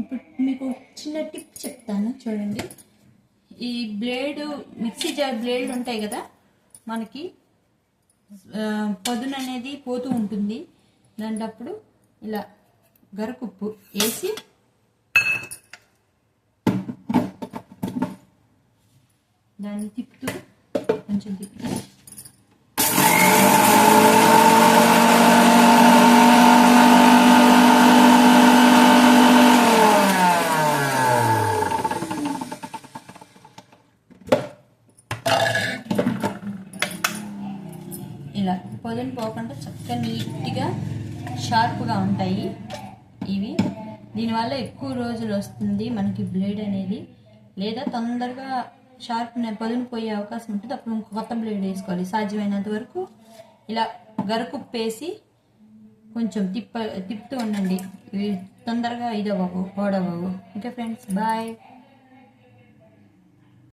ఇప్పుడు మీకు చిన్న టిప్ చెప్తాను చూడండి. ఈ బ్లేడ్ మిక్సీ జార్ బ్లేడ్ ఉంటాయి కదా మనకి పదును అనేది పోతూ ఉంటుంది. దాంటప్పుడు ఇలా గరకుప్పు వేసి దాన్ని తిప్పుతూ కొంచెం తిప్పుతూ ఇలా పొదలు పోకుండా చక్కగా నీట్గా షార్ప్గా ఉంటాయి ఇవి. దీనివల్ల ఎక్కువ రోజులు వస్తుంది మనకి బ్లేడ్ అనేది. లేదా తొందరగా షార్ప్ పొదలు పోయే అవకాశం ఉంటుంది. అప్పుడు ఇంకో కొత్త బ్లేడ్ వేసుకోవాలి. సాధ్యమైనంత వరకు ఇలా గరకుప్పేసి కొంచెం తిప్ప తిప్పుతూ ఉండండి. ఇవి తొందరగా ఇదవ్వవు ఓడవవు ఓకే ఫ్రెండ్స్ బాయ్.